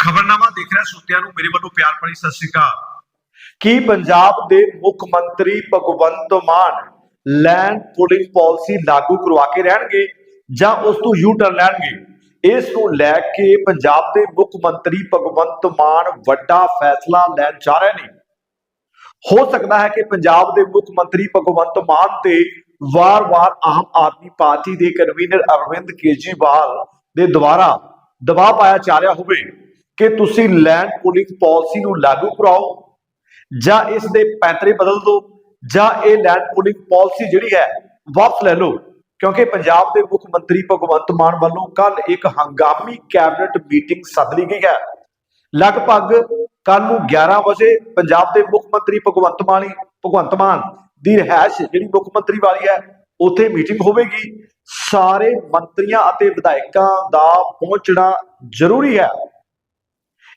ਖਬਰਨਾਮਾ ਦੇਖ ਰਿਹਾ ਸਰੋਤਿਆਂ ਨੂੰ, ਮੇਰੇ ਵੱਲੋਂ ਪਿਆਰ ਭਰੀ ਸਤਿ ਸ਼੍ਰੀ ਅਕਾਲ। ਕੀ ਪੰਜਾਬ ਦੇ ਮੁੱਖ ਮੰਤਰੀ Bhagwant Mann land pooling policy ਲਾਗੂ ਕਰਵਾ ਕੇ ਰਹਿਣਗੇ ਜਾਂ ਉਸ ਤੋਂ ਯੂ ਟਰਨ ਲੈਣਗੇ? ਇਸ ਨੂੰ ਲੈ ਕੇ ਪੰਜਾਬ ਦੇ ਮੁੱਖ ਮੰਤਰੀ ਭਗਵੰਤ ਮਾਨ ਵੱਡਾ ਫੈਸਲਾ ਲੈਣ ਜਾ ਰਹੇ ਨੇ। ਹੋ ਸਕਦਾ ਹੈ ਕਿ ਪੰਜਾਬ ਦੇ ਮੁੱਖ ਮੰਤਰੀ ਭਗਵੰਤ ਮਾਨ ਤੇ ਵਾਰ-ਵਾਰ ਆਮ ਆਦਮੀ ਪਾਰਟੀ ਦੇ ਕਨਵੀਨਰ ਅਰਵਿੰਦ ਕੇਜਰੀਵਾਲ ਦੇ ਦੁਆਰਾ ਦਬਾਅ ਪਾਇਆ ਜਾ ਰਿਹਾ ਹੋਵੇ। ਕਿ ਤੁਸੀਂ ਲੈਂਡ ਪੂਲਿੰਗ ਪਾਲਿਸੀ ਨੂੰ ਲਾਗੂ ਕਰਾਓ, ਜਾਂ ਇਸ ਦੇ ਪੈਂਤਰੇ ਬਦਲ ਦਿਓ, ਜਾਂ ਇਹ ਲੈਂਡ ਪੂਲਿੰਗ ਪਾਲਿਸੀ ਜਿਹੜੀ ਹੈ, ਵਾਪਸ ਲੈ ਲਓ। ਕਿਉਂਕਿ ਪੰਜਾਬ ਦੇ ਮੁੱਖ ਮੰਤਰੀ ਭਗਵੰਤ ਮਾਨ ਵੱਲੋਂ ਕੱਲ ਇੱਕ ਹੰਗਾਮੀ ਕੈਬਨਿਟ ਮੀਟਿੰਗ ਸੱਦ ਲਈ ਗਈ ਹੈ। ਲਗਭਗ ਕੱਲ ਨੂੰ 11 ਵਜੇ ਪੰਜਾਬ ਦੇ ਮੁੱਖ ਮੰਤਰੀ ਭਗਵੰਤ ਮਾਨ ਭਗਵੰਤ ਮਾਨ ਦੀ ਰਿਹਾਇਸ਼ ਜਿਹੜੀ ਮੁੱਖ ਮੰਤਰੀ ਵਾਲੀ ਹੈ, ਉੱਥੇ ਮੀਟਿੰਗ ਹੋਵੇਗੀ। ਸਾਰੇ ਮੰਤਰੀਆਂ ਅਤੇ ਵਿਧਾਇਕਾਂ ਦਾ ਪਹੁੰਚਣਾ ਜ਼ਰੂਰੀ ਹੈ।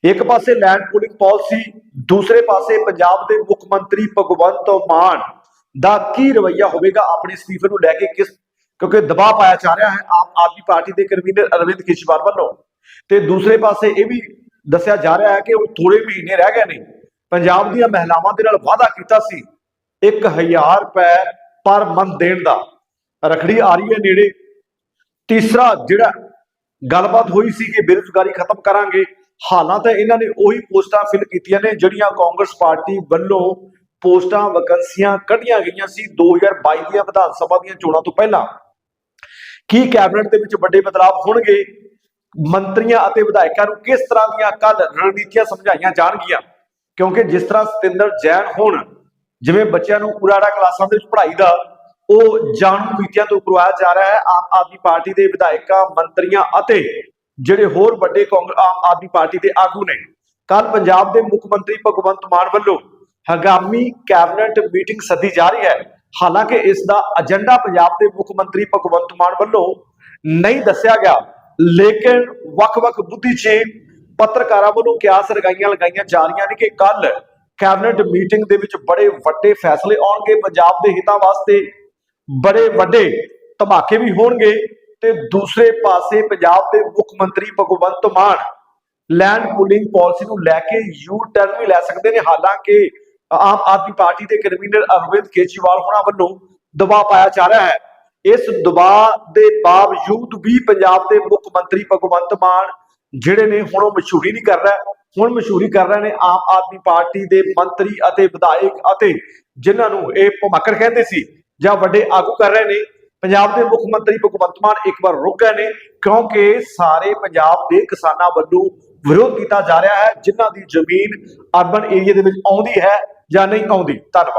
ਇੱਕ ਪਾਸੇ ਲੈਂਡ ਪੂਲਿੰਗ ਪਾਲਿਸੀ ਦੂਸਰੇ ਪਾਸੇ ਪੰਜਾਬ ਦੇ ਮੁੱਖ ਮੰਤਰੀ ਭਗਵੰਤ ਮਾਨ ਦਾ ਕੀ ਰਵੱਈਆ ਹੋਵੇਗਾ ਆਪਣੇ ਅਸਤੀਫੇ ਨੂੰ ਲੈ ਕੇ ਕਿਸ, ਕਿਉਂਕਿ ਦਬਾਅ ਪਾਇਆ ਜਾ ਰਿਹਾ ਹੈ ਆਮ ਆਦਮੀ ਪਾਰਟੀ ਦੇ ਕਨਵੀਨਰ ਅਰਵਿੰਦ ਕੇਜਰੀਵਾਲ ਵੱਲੋਂ। ਤੇ ਦੂਸਰੇ ਪਾਸੇ ਇਹ ਵੀ ਦੱਸਿਆ ਜਾ ਰਿਹਾ ਹੈ ਕਿ ਹੁਣ ਥੋੜੇ ਮਹੀਨੇ ਰਹਿ ਗਏ ਨੇ। ਪੰਜਾਬ ਦੀਆਂ ਮਹਿਲਾਵਾਂ ਦੇ ਨਾਲ ਵਾਅਦਾ ਕੀਤਾ ਸੀ 1000 ਰੁਪਏ ਪਰ ਮੰਥ ਦੇਣ ਦਾ। ਰਖੜੀ ਆ ਰਹੀ ਹੈ ਨੇੜੇ। ਤੀਸਰਾ ਜਿਹੜਾ ਗੱਲਬਾਤ ਹੋਈ ਸੀ ਕਿ ਬੇਰੁਜ਼ਗਾਰੀ ਖਤਮ ਕਰਾਂਗੇ ਹਾਲਾਂ ਤਾਂ ਇਹਨਾਂ ਨੇ ਉਹੀ ਪੋਸਟਾਂ ਫਿਲ ਕੀਤੀਆਂ ਨੇ, ਜਿਹੜੀਆਂ ਕਾਂਗਰਸ ਪਾਰਟੀ ਵੱਲੋਂ ਪੋਸਟਾਂ, ਵੈਕੰਸੀਆਂ ਕੱਢੀਆਂ ਗਈਆਂ ਸੀ 2022 ਦੀਆਂ ਵਿਧਾਨ ਸਭਾ ਦੀਆਂ ਚੋਣਾਂ ਤੋਂ ਪਹਿਲਾਂ। ਕੀ ਕੈਬਨਿਟ ਦੇ ਵਿੱਚ ਵੱਡੇ ਬਦਲਾਅ ਹੋਣਗੇ? ਮੰਤਰੀਆਂ ਅਤੇ ਵਿਧਾਇਕਾਂ ਨੂੰ ਕਿਸ ਤਰ੍ਹਾਂ ਦੀਆਂ ਕੱਲ ਰਣਨੀਤੀਆਂ ਸਮਝਾਈਆਂ ਜਾਣਗੀਆਂ? ਕਿਉਂਕਿ ਜਿਸ ਤਰ੍ਹਾਂ ਸਤਿੰਦਰ ਜੈਨ ਹੁਣ ਜਿਵੇਂ ਬੱਚਿਆਂ ਨੂੰ ਉਰਾੜਾ ਕਲਾਸਾਂ ਦੇ ਵਿੱਚ ਪੜ੍ਹਾਈ ਦਾ, ਉਹ ਜਾਣੂ ਨੀਤੀਆਂ ਤੋਂ ਕਰਵਾਇਆ ਜਾ ਰਿਹਾ ਹੈ। ਆਮ ਆਦਮੀ ਪਾਰਟੀ ਦੇ ਵਿਧਾਇਕਾਂ, ਮੰਤਰੀਆਂ ਅਤੇ ਜਿਹੜੇ ਹੋਰ ਵੱਡੇ ਕਾਂਗਰਸ, ਆਮ ਆਦਮੀ ਪਾਰਟੀ ਦੇ ਆਗੂ ਨੇ। ਕੱਲ ਪੰਜਾਬ ਦੇ ਮੁੱਖ ਮੰਤਰੀ ਭਗਵੰਤ ਮਾਨ ਵੱਲੋਂ ਹਗਾਮੀ ਕੈਬਨਿਟ ਮੀਟਿੰਗ ਸੱਦੀ ਜਾ ਰਹੀ ਹੈ। ਹਾਲਾਂਕਿ ਇਸ ਦਾ ਏਜੰਡਾ ਪੰਜਾਬ ਦੇ ਮੁੱਖ ਮੰਤਰੀ ਭਗਵੰਤ ਮਾਨ ਵੱਲੋਂ ਨਹੀਂ ਦੱਸਿਆ ਗਿਆ। ਲੇਕਿਨ ਵੱਖ-ਵੱਖ ਬੁੱਧੀਜੀਵ ਪੱਤਰਕਾਰਾਂ ਵੱਲੋਂ ਕਿਆਸ ਲਗਾਈਆਂ ਲਗਾਈਆਂ ਜਾ ਰਹੀਆਂ ਨੇ ਕਿ ਕੱਲ ਕੈਬਨਿਟ ਮੀਟਿੰਗ ਦੇ ਵਿੱਚ ਬੜੇ ਵੱਡੇ ਫੈਸਲੇ ਆਉਣਗੇ। ਪੰਜਾਬ ਦੇ ਹਿੱਤਾਂ ਵਾਸਤੇ ਬੜੇ ਵੱਡੇ ਧਮਾਕੇ ਵੀ ਹੋਣਗੇ। ਤੇ ਦੂਸਰੇ ਪਾਸੇ ਪੰਜਾਬ ਦੇ ਮੁੱਖ ਮੰਤਰੀ Bhagwant Mann land pooling policy ਨੂੰ ਲੈ ਕੇ ਯੂ ਟਰਨ ਵੀ ਲੈ ਸਕਦੇ ਨੇ। ਹਾਲਾਂਕਿ ਆਮ ਆਦਮੀ ਪਾਰਟੀ ਦੇ ਕਨਵੀਨਰ ਅਰਵਿੰਦ ਕੇਜਰੀਵਾਲ ਹੋਣਾ ਵੱਲੋਂ ਦਬਾਅ ਪਾਇਆ ਜਾ ਰਿਹਾ ਹੈ। ਇਸ ਦਬਾਅ ਦੇ ਬਾਵਜੂਦ ਵੀ ਪੰਜਾਬ ਦੇ ਮੁੱਖ ਮੰਤਰੀ ਭਗਵੰਤ ਮਾਨ ਜਿਹੜੇ ਨੇ ਹੁਣ ਉਹ ਮਸ਼ਹੂਰੀ ਨਹੀਂ ਕਰ ਰਿਹਾ। ਹੁਣ ਮਸ਼ਹੂਰੀ ਕਰ ਰਹੇ ਨੇ ਆਮ ਆਦਮੀ ਪਾਰਟੀ ਦੇ ਮੰਤਰੀ ਅਤੇ ਵਿਧਾਇਕ ਅਤੇ ਜਿਨ੍ਹਾਂ ਨੂੰ ਇਹ ਭਮਕੜ ਕਹਿੰਦੇ ਸੀ ਜਾਂ ਵੱਡੇ ਆਗੂ ਕਰ ਰਹੇ ਨੇ ਪੰਜਾਬ ਦੇ ਮੁੱਖ ਮੰਤਰੀ ਭਗਵੰਤ ਮਾਨ ਇੱਕ ਵਾਰ ਰੁਕ ਗਏ ਨੇ, ਕਿਉਂਕਿ ਸਾਰੇ ਪੰਜਾਬ ਦੇ ਕਿਸਾਨਾਂ ਵੱਲੋਂ ਵਿਰੋਧ ਕੀਤਾ ਜਾ ਰਿਹਾ ਹੈ, ਜਿਨ੍ਹਾਂ ਦੀ ਜ਼ਮੀਨ ਅਰਬਨ ਏਰੀਆ ਦੇ ਵਿੱਚ ਆਉਂਦੀ ਹੈ ਜਾਂ ਨਹੀਂ ਆਉਂਦੀ। ਧੰਨਵਾਦ।